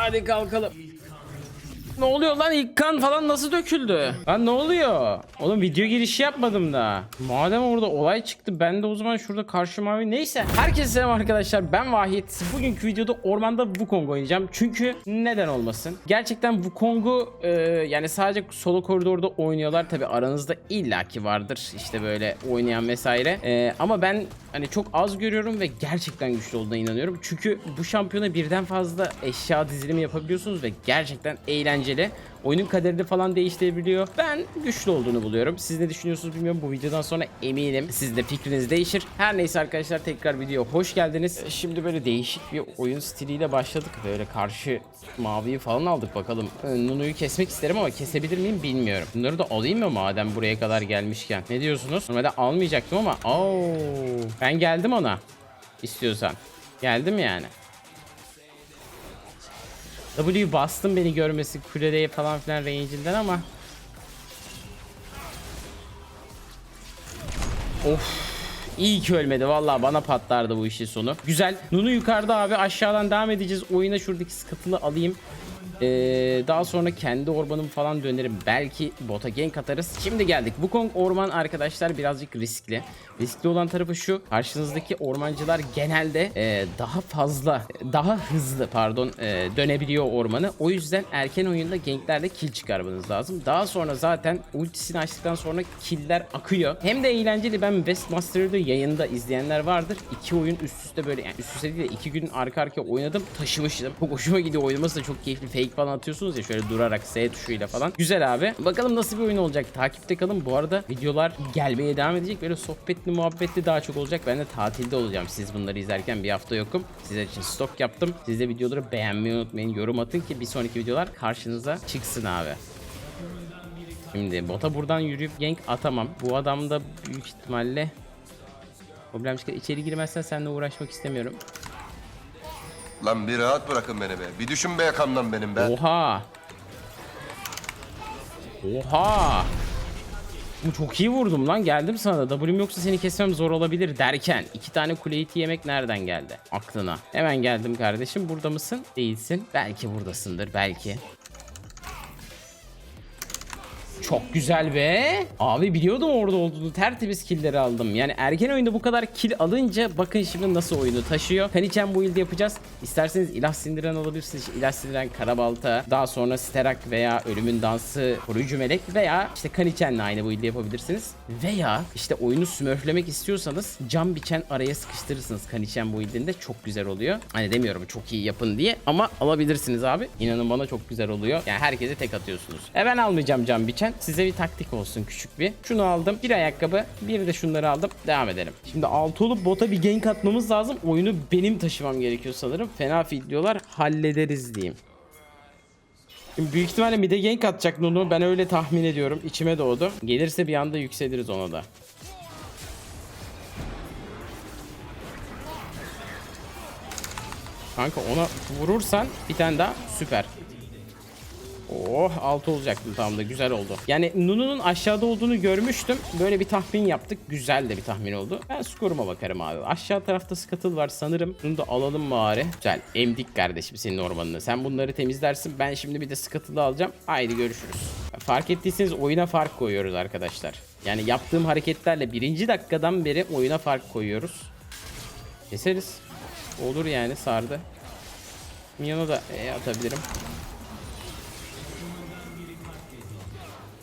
Hadi kalkalım. Ne oluyor lan ilk kan falan nasıl döküldü? Lan ne oluyor? Oğlum video girişi yapmadım da. Madem orada olay çıktı ben de o zaman şurada karşı mavi neyse. Herkese selam arkadaşlar ben Vahit. Bugünkü videoda ormanda Wukong oynayacağım. Çünkü neden olmasın? Gerçekten Wukong'u e, yani sadece solo koridorda oynuyorlar. Tabi aranızda illaki vardır işte böyle oynayan vesaire. E, ama ben hani çok az görüyorum ve gerçekten güçlü olduğuna inanıyorum. Çünkü bu şampiyona birden fazla eşya dizilimi yapabiliyorsunuz ve gerçekten eğlenceli. Oyunun kaderini falan değiştirebiliyor. Ben güçlü olduğunu buluyorum. Siz ne düşünüyorsunuz bilmiyorum. Bu videodan sonra eminim sizin de fikriniz değişir. Her neyse arkadaşlar tekrar video hoş geldiniz. Şimdi böyle değişik bir oyun stiliyle başladık. Böyle karşı maviyi falan aldık bakalım. Ee, Nunu'yu kesmek isterim ama kesebilir miyim bilmiyorum. Bunları da alayım mı madem buraya kadar gelmişken? Ne diyorsunuz? Normalde almayacaktım ama. Oo, ben geldim ona. İstiyorsan. Geldim yani. W bastım beni görmesi kuleye falan filan range'inden ama Of İyi ki ölmedi vallahi bana patlardı bu işin sonu. Güzel. Nunu yukarıda abi aşağıdan devam edeceğiz. Oyuna şuradaki sıkıntılı alayım. Ee, daha sonra kendi ormanım falan dönerim. Belki bota gank atarız. Şimdi geldik. Wukong orman arkadaşlar birazcık riskli. Riskli olan tarafı şu. Karşınızdaki ormancılar genelde e, daha fazla, daha hızlı pardon e, dönebiliyor ormanı. O yüzden erken oyunda ganklerle kill çıkarmanız lazım. Daha sonra zaten ultisini açtıktan sonra killer akıyor. Hem de eğlenceli. Ben Westmaster'da yayında izleyenler vardır. İki oyun üst üste böyle yani üst üste değil de iki gün arka arkaya oynadım. Taşımıştım. Çok hoşuma gidiyor. Oynaması da çok keyifli. Fake falan atıyorsunuz ya şöyle durarak S tuşuyla falan. Güzel abi. Bakalım nasıl bir oyun olacak. Takipte kalın. Bu arada videolar gelmeye devam edecek. Böyle sohbetli muhabbetli daha çok olacak. Ben de tatilde olacağım. Siz bunları izlerken bir hafta yokum. Sizler için stok yaptım. Siz de videoları beğenmeyi unutmayın. Yorum atın ki bir sonraki videolar karşınıza çıksın abi. Şimdi bota buradan yürüyüp gank atamam. Bu adam da büyük ihtimalle problem çıkar. İçeri girmezsen seninle uğraşmak istemiyorum. Lan bir rahat bırakın beni be. Bir düşün be yakamdan benim be. Oha. Oha. Bu çok iyi vurdum lan. Geldim sana da. W'm yoksa seni kesmem zor olabilir derken. İki tane kule yemek nereden geldi? Aklına. Hemen geldim kardeşim. Burada mısın? Değilsin. Belki buradasındır belki çok güzel be. Abi biliyordum orada olduğunu. Tertemiz killleri aldım. Yani erken oyunda bu kadar kill alınca bakın şimdi nasıl oyunu taşıyor. Kaniçen bu ilde yapacağız. İsterseniz ilah sindiren alabilirsiniz. İşte ilah sindiren karabalta. Daha sonra sterak veya ölümün dansı koruyucu melek veya işte Kaniçen'le aynı bu ilde yapabilirsiniz. Veya işte oyunu smurflemek istiyorsanız cam biçen araya sıkıştırırsınız Kaniçen bu ildinde. Çok güzel oluyor. Hani demiyorum çok iyi yapın diye ama alabilirsiniz abi. İnanın bana çok güzel oluyor. Yani herkese tek atıyorsunuz. E ben almayacağım cam biçen. Size bir taktik olsun küçük bir. Şunu aldım. Bir ayakkabı. Bir de şunları aldım. Devam edelim. Şimdi 6 olup bota bir gank atmamız lazım. Oyunu benim taşımam gerekiyor sanırım. Fena diyorlar. Hallederiz diyeyim. Şimdi büyük ihtimalle mid'e gank atacak Nunu. Ben öyle tahmin ediyorum. İçime doğdu. Gelirse bir anda yükseliriz ona da. Kanka ona vurursan bir tane daha süper. Oh 6 olacaktım tam da güzel oldu. Yani Nunu'nun aşağıda olduğunu görmüştüm. Böyle bir tahmin yaptık. Güzel de bir tahmin oldu. Ben skoruma bakarım abi. Aşağı tarafta scuttle var sanırım. Bunu da alalım bari. Güzel. Emdik kardeşim senin ormanını. Sen bunları temizlersin. Ben şimdi bir de scuttle'ı alacağım. Haydi görüşürüz. Fark ettiyseniz oyuna fark koyuyoruz arkadaşlar. Yani yaptığım hareketlerle birinci dakikadan beri oyuna fark koyuyoruz. Keseriz. Olur yani sardı. Minyona da e, atabilirim.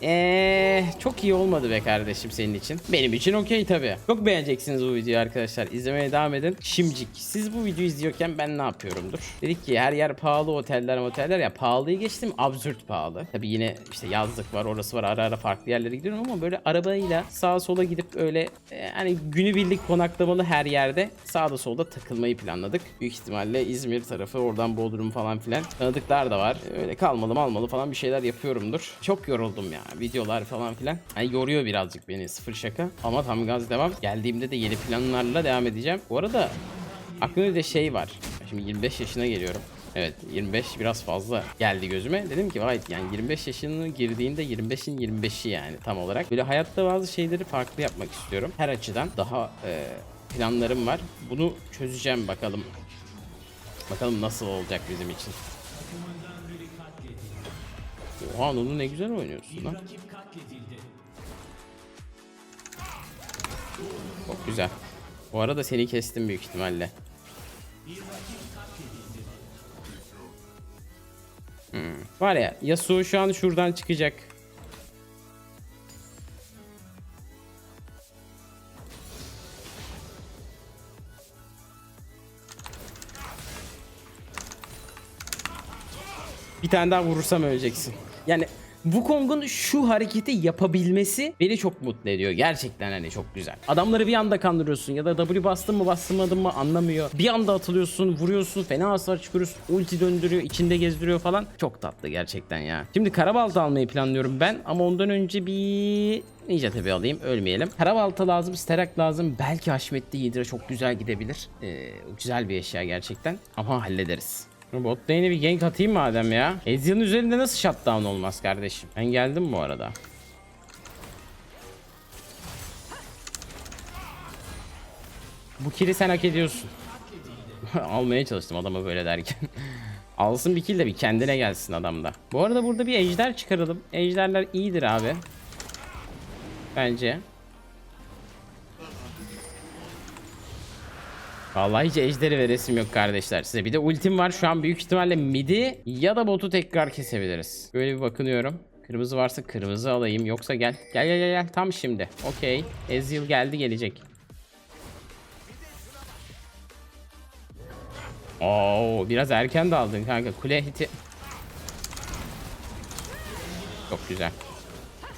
Eee çok iyi olmadı be kardeşim senin için. Benim için okey tabi. Çok beğeneceksiniz bu videoyu arkadaşlar. İzlemeye devam edin. Şimdicik siz bu videoyu izliyorken ben ne yapıyorumdur? Dedik ki her yer pahalı oteller oteller ya pahalıyı geçtim absürt pahalı. Tabi yine işte yazlık var orası var ara ara farklı yerlere gidiyorum ama böyle arabayla sağa sola gidip öyle e, hani günübirlik konaklamalı her yerde sağda solda takılmayı planladık. Büyük ihtimalle İzmir tarafı oradan Bodrum falan filan tanıdıklar da var. Öyle kalmalı almalı falan bir şeyler yapıyorumdur. Çok yoruldum ya videolar falan filan. Hani yoruyor birazcık beni sıfır şaka. Ama tam gaz devam. Geldiğimde de yeni planlarla devam edeceğim. Bu arada aklımda bir şey var. Şimdi 25 yaşına geliyorum. Evet 25 biraz fazla geldi gözüme. Dedim ki vay yani 25 yaşını girdiğinde 25'in 25'i yani tam olarak. Böyle hayatta bazı şeyleri farklı yapmak istiyorum. Her açıdan daha e, planlarım var. Bunu çözeceğim bakalım. Bakalım nasıl olacak bizim için. Oha Nunu ne güzel oynuyorsun lan. Çok güzel. Bu arada seni kestim büyük ihtimalle. Hmm. Var ya Yasuo şu an şuradan çıkacak. Bir tane daha vurursam öleceksin. Yani Wukong'un şu hareketi yapabilmesi beni çok mutlu ediyor. Gerçekten hani çok güzel. Adamları bir anda kandırıyorsun ya da W bastın mı bastırmadın mı anlamıyor. Bir anda atılıyorsun, vuruyorsun, fena hasar çıkarıyorsun, ulti döndürüyor, içinde gezdiriyor falan. Çok tatlı gerçekten ya. Şimdi Karabalta almayı planlıyorum ben ama ondan önce bir Ninja tabi alayım ölmeyelim. Karabalta lazım, Sterak lazım. Belki Haşmetli Hydra çok güzel gidebilir. Ee, güzel bir eşya gerçekten. Ama hallederiz. Bot lane'e bir gank atayım madem ya. Ezreal'ın üzerinde nasıl shutdown olmaz kardeşim? Ben geldim bu arada. Bu kill'i sen hak ediyorsun. Almaya çalıştım adama böyle derken. Alsın bir kill de bir kendine gelsin adamda. Bu arada burada bir ejder çıkaralım. Ejderler iyidir abi. Bence. Vallahi hiç ejderi veresim yok kardeşler size. Bir de ultim var şu an büyük ihtimalle midi ya da botu tekrar kesebiliriz. Böyle bir bakınıyorum. Kırmızı varsa kırmızı alayım. Yoksa gel. Gel gel gel. gel. Tam şimdi. Okey. Ezreal geldi gelecek. Oo, biraz erken daldın kanka. Kule hiti. Çok güzel.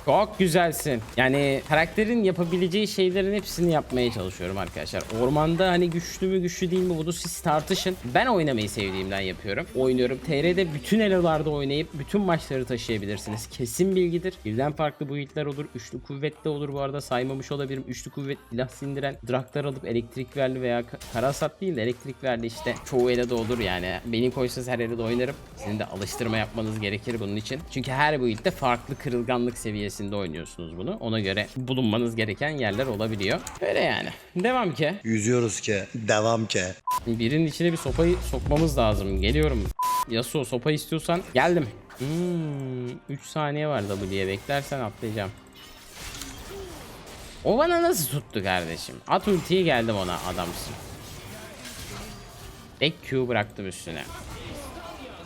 Çok güzelsin. Yani karakterin yapabileceği şeylerin hepsini yapmaya çalışıyorum arkadaşlar. Ormanda hani güçlü mü güçlü değil mi bunu siz tartışın. Ben oynamayı sevdiğimden yapıyorum. Oynuyorum. TR'de bütün elolarda oynayıp bütün maçları taşıyabilirsiniz. Kesin bilgidir. Birden farklı build'ler olur. Üçlü kuvvetli olur bu arada saymamış olabilirim. Üçlü kuvvet silah sindiren draktar alıp elektrik verli veya ka- karasat değil de elektrik verli işte çoğu eloda olur yani. Beni koysanız her eloda oynarım. Sizin de alıştırma yapmanız gerekir bunun için. Çünkü her build'de farklı kırılganlık seviyesinde oynuyorsunuz bunu. Ona göre bulunmanız gereken yerler olabiliyor. Öyle yani. Devam ki. Yüzüyoruz ki. Devam ki. Birinin içine bir sopayı sokmamız lazım. Geliyorum. Yasuo sopa istiyorsan geldim. Hmm, 3 saniye var W'ye beklersen atlayacağım. O bana nasıl tuttu kardeşim? At ultiyi geldim ona adamsın. Ek Q bıraktım üstüne.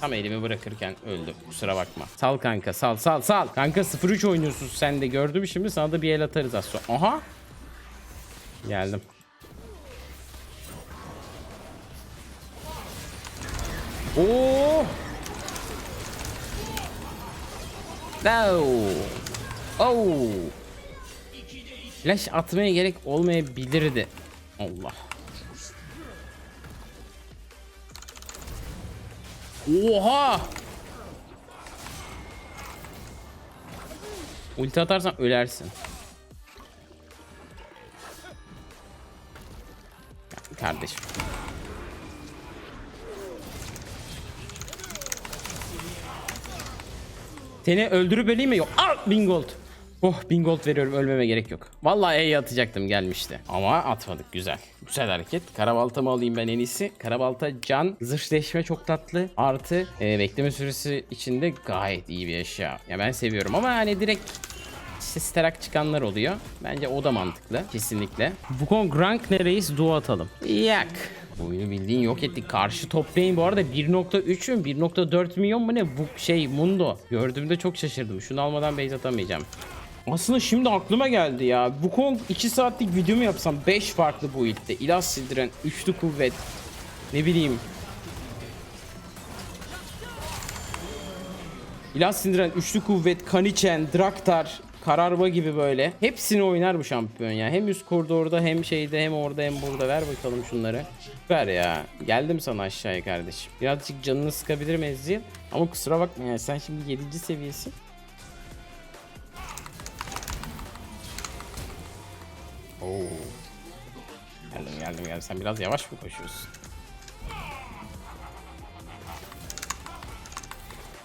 Tam elimi bırakırken öldü. Kusura bakma. Sal kanka sal sal sal. Kanka 0-3 oynuyorsun sen de gördüm şimdi sana da bir el atarız az sonra. Aha. Geldim. Oo. No. Oh. Flash atmaya gerek olmayabilirdi. Allah. Oha! Ulti atarsan ölersin. Kardeşim. Seni öldürüp öleyim mi? Yok. Al! Bin gold. Oh bin gold veriyorum ölmeme gerek yok. Vallahi E'yi atacaktım gelmişti. Ama atmadık güzel. Güzel hareket. Karabaltamı alayım ben en iyisi. Karabalta can. Zırhleşme çok tatlı. Artı e, bekleme süresi içinde gayet iyi bir eşya. Ya ben seviyorum ama hani direkt işte sterak çıkanlar oluyor. Bence o da mantıklı. Kesinlikle. Wukong rank nereyiz? Duo atalım. Yak. Oyunu bildiğin yok ettik. Karşı top lane bu arada 1.3 mü 1.4 milyon mu ne bu şey Mundo. Gördüğümde çok şaşırdım. Şunu almadan base atamayacağım. Aslında şimdi aklıma geldi ya. Wukong 2 saatlik video mu yapsam 5 farklı build'de. İlaç sildiren, üçlü kuvvet. Ne bileyim. İlaç sindiren, üçlü kuvvet, Kanichen, Draktar, Kararma gibi böyle. Hepsini oynar bu şampiyon ya. Hem üst koridorda hem şeyde hem orada hem burada. Ver bakalım şunları. Ver ya. Geldim sana aşağıya kardeşim. Birazcık canını sıkabilirim Ezreal. Ama kusura bakma ya. Sen şimdi 7. seviyesin. Oo. Geldim geldim geldim. Sen biraz yavaş mı koşuyorsun?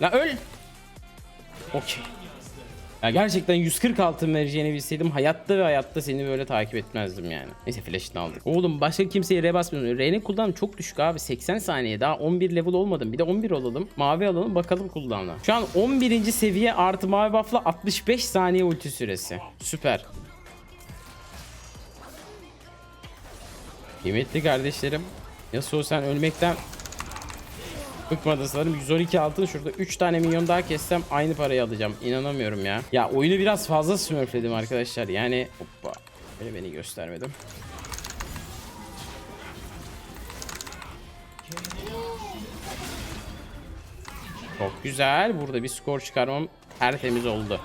La öl. Okey. Ya gerçekten 140 altın vereceğini bilseydim hayatta ve hayatta seni böyle takip etmezdim yani. Neyse flash'ını aldık. Oğlum başka kimseye R basmıyorum. R'nin cooldown'u çok düşük abi. 80 saniye daha 11 level olmadım. Bir de 11 olalım. Mavi alalım bakalım cooldown'a. Şu an 11. seviye artı mavi buff'la 65 saniye ulti süresi. Süper. Kıymetli kardeşlerim. Yasuo sen ölmekten Bıkmadın sanırım 112 altın şurada 3 tane milyon daha kessem aynı parayı alacağım. İnanamıyorum ya. Ya oyunu biraz fazla smurfledim arkadaşlar. Yani hoppa. Böyle beni göstermedim. Çok güzel. Burada bir skor çıkarmam tertemiz oldu.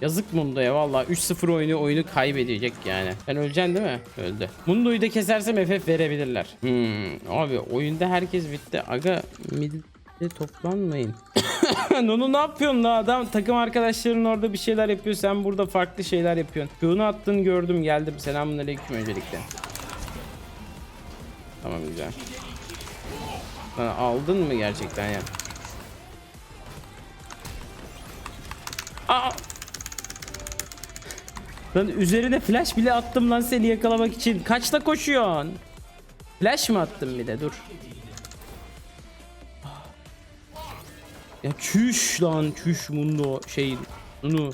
Yazık Mundo'ya valla 3-0 oyunu oyunu kaybedecek yani. Ben öleceksin değil mi? Öldü. Mundo'yu da kesersem FF verebilirler. Hmm, abi oyunda herkes bitti. Aga midde toplanmayın. Nunu ne yapıyorsun la adam? Takım arkadaşların orada bir şeyler yapıyor. Sen burada farklı şeyler yapıyorsun. Q'nu attın gördüm geldim. Selamun aleyküm öncelikle. Tamam güzel. Lan aldın mı gerçekten ya? Aa! Lan üzerine flash bile attım lan seni yakalamak için. Kaçta koşuyorsun? Flash mı attım bir de dur. Ya çüş lan çüş mundo şey bunu.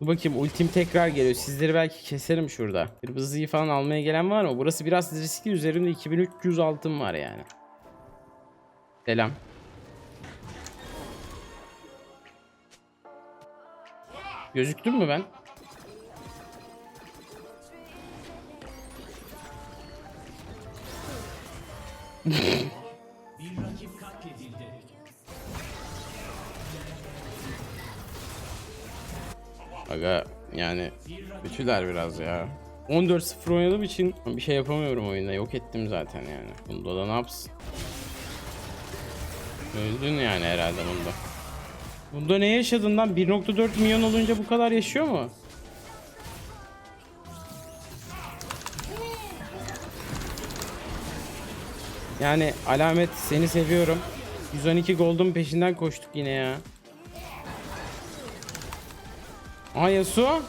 Dur bakayım ultim tekrar geliyor. Sizleri belki keserim şurada. Bir hızlıyı falan almaya gelen var mı? Burası biraz riskli. Üzerimde 2300 altın var yani. Selam. Gözüktüm mü ben? Aga yani kötüler biraz ya. 14-0 oynadığım için bir şey yapamıyorum oyunda. Yok ettim zaten yani. Bunda da ne yapsın? Öldün yani herhalde bunda. Bunda ne yaşadın lan? 1.4 milyon olunca bu kadar yaşıyor mu? Yani alamet seni seviyorum. 112 gold'un peşinden koştuk yine ya. Aa Yasuo.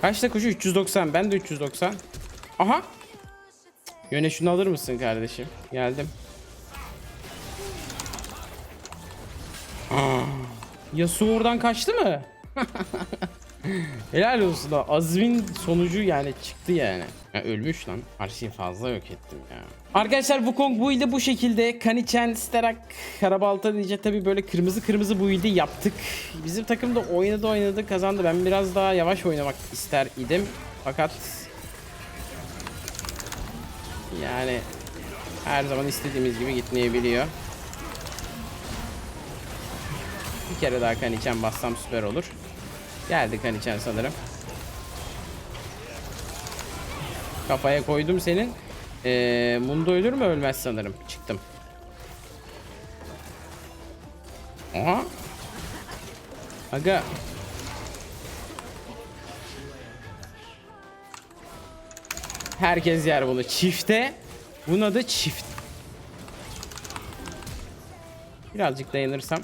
Kaçta koşuyor? 390. Ben de 390. Aha. Yöne şunu alır mısın kardeşim? Geldim. Yasuo oradan kaçtı mı? Helal olsun da azmin sonucu yani çıktı yani. Ya ölmüş lan. Her şeyi fazla yok ettim ya. Arkadaşlar Wukong bu ilde bu şekilde. Kanichen, Sterak, Karabalta diyece tabi böyle kırmızı kırmızı bu ilde yaptık. Bizim takım da oynadı oynadı kazandı. Ben biraz daha yavaş oynamak ister idim. Fakat yani her zaman istediğimiz gibi gitmeyebiliyor. Bir kere daha Kanichen bassam süper olur. Geldi Kanichen sanırım. Kafaya koydum senin. Ee, Mundo ölür mü ölmez sanırım. Çıktım. Aha. Aga. Herkes yer bunu. Çifte. Bunun adı çift. Birazcık dayanırsam.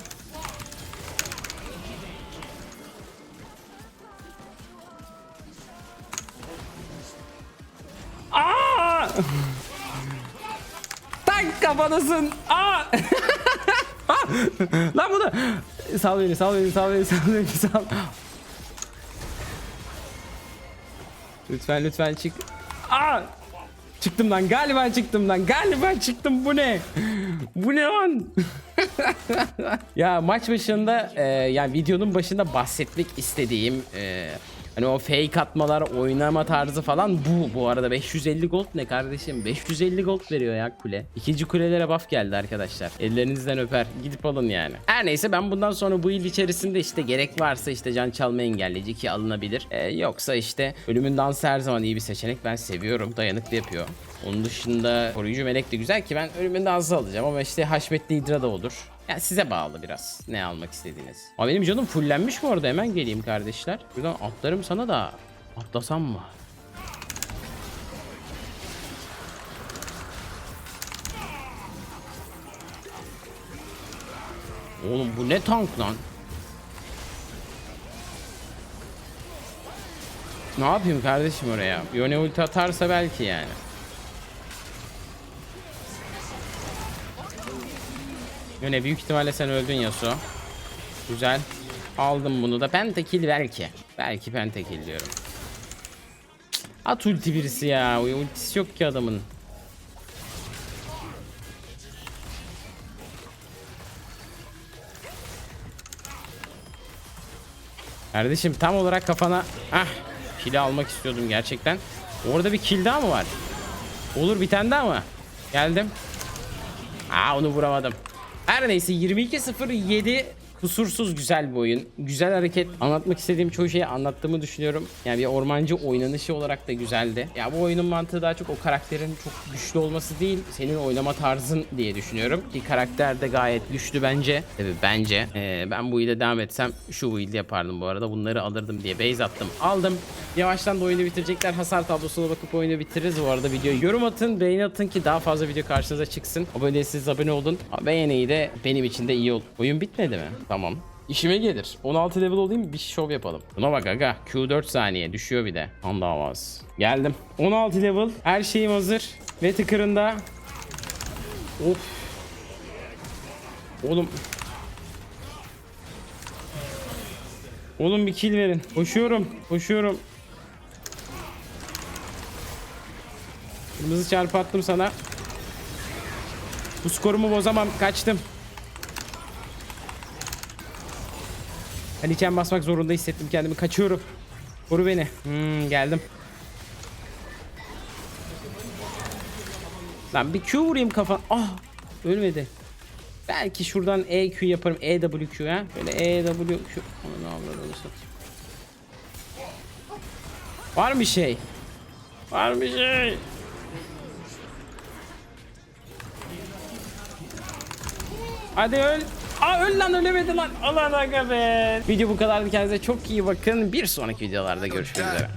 Tak kafanasın. Aa! Lan bunu. Sal beni, sal beni, sal beni, sal beni, sal. Lütfen, lütfen çık. Aa! Çıktım lan, galiba çıktım lan, galiba çıktım. Bu ne? Bu ne lan? ya maç başında, e, yani videonun başında bahsetmek istediğim e, Hani o fake atmalar, oynama tarzı falan bu. Bu arada 550 gold ne kardeşim? 550 gold veriyor ya kule. İkinci kulelere buff geldi arkadaşlar. Ellerinizden öper. Gidip alın yani. Her neyse ben bundan sonra bu yıl içerisinde işte gerek varsa işte can çalma engelleyici ki alınabilir. Ee, yoksa işte ölümün dansı her zaman iyi bir seçenek. Ben seviyorum. Dayanıklı yapıyor. Onun dışında koruyucu melek de güzel ki ben ölümün dansı alacağım ama işte haşmetli hidra da olur. Yani size bağlı biraz ne almak istediğiniz. Ama benim canım fullenmiş bu arada hemen geleyim kardeşler. Buradan atlarım sana da atlasam mı? Oğlum bu ne tank lan? Ne yapayım kardeşim oraya? Yone ulti atarsa belki yani. Yone büyük ihtimalle sen öldün Yasuo. Güzel. Aldım bunu da. Pentakil belki. Belki pentakil diyorum. At ulti birisi ya. Ultisi yok ki adamın. Kardeşim tam olarak kafana ah kili almak istiyordum gerçekten. Orada bir kill daha mı var? Olur bir tane daha mı? Geldim. Aa onu vuramadım. Her neyse 22.07 kusursuz güzel bir oyun. Güzel hareket. Anlatmak istediğim çoğu şeyi anlattığımı düşünüyorum. Yani bir ormancı oynanışı olarak da güzeldi. Ya bu oyunun mantığı daha çok o karakterin çok güçlü olması değil. Senin oynama tarzın diye düşünüyorum. Ki karakter de gayet güçlü bence. Tabii bence. Ee, ben bu ile devam etsem şu build yapardım bu arada. Bunları alırdım diye base attım. Aldım. Yavaştan da oyunu bitirecekler. Hasar tablosuna bakıp oyunu bitiririz. Bu arada videoyu yorum atın, beğeni atın ki daha fazla video karşınıza çıksın. Abone değilseniz abone olun. Beğeniyi de benim için de iyi ol. Oyun bitmedi mi? Tamam. İşime gelir. 16 level olayım bir şov yapalım. Buna bak aga. Q4 saniye düşüyor bir de. Kan davası. Geldim. 16 level. Her şeyim hazır. Ve tıkırında. Of. Oğlum. Oğlum bir kill verin. Koşuyorum. Koşuyorum. Kırmızı çarpı attım sana. Bu skorumu bozamam. Kaçtım. Hani iken basmak zorunda hissettim kendimi. Kaçıyorum. Koru beni. Hmm, geldim. Lan bir Q vurayım kafa. Ah! Ölmedi. Belki şuradan EQ yaparım. EWQ ha. Böyle EWQ. Onu ne yapıyor Var mı şey? Var mı şey? Hadi öl. Aa öl lan ölemedi lan. Allah aga be. Video bu kadardı. Kendinize çok iyi bakın. Bir sonraki videolarda görüşmek üzere.